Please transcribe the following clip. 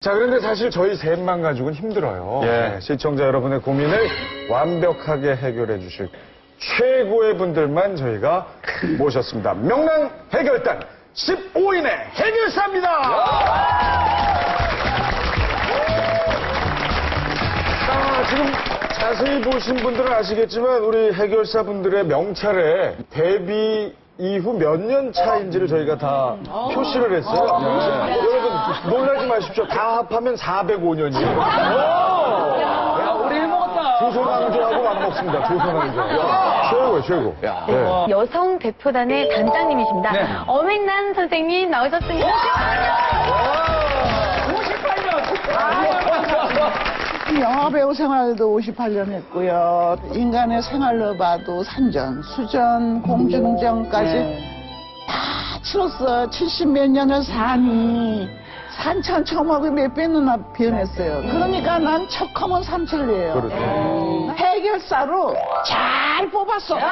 자, 그런데 사실 저희 셋만 가지고는 힘들어요. 예. 네, 시청자 여러분의 고민을 완벽하게 해결해 주실 최고의 분들만 저희가 모셨습니다. 명랑 해결단 15인의 해결사입니다! 자, 지금 자세히 보신 분들은 아시겠지만 우리 해결사 분들의 명찰에 데뷔 이후 몇 년 차인지를 저희가 다 표시를 했어요. 여 마십시오. 다 합하면 405년이에요. 야, 우리 일 먹었다. 조선왕조하고 맞먹습니다. 조선왕조. 최고예요, 최고. 네. 여성 대표단의 단장님이십니다. 네. 엄행란 선생님 나오셨습니다. 58년. 영화 배우 생활도 58년 했고요. 인간의 생활로 봐도 산전, 수전, 공중전까지 다 치렀어. 70 몇 년을 사니. 산천 처음하고 몇 배는 변했어요. 그러니까 난 척하면 삼천리예요. 그렇죠. 해결사로 잘 뽑았어. 네.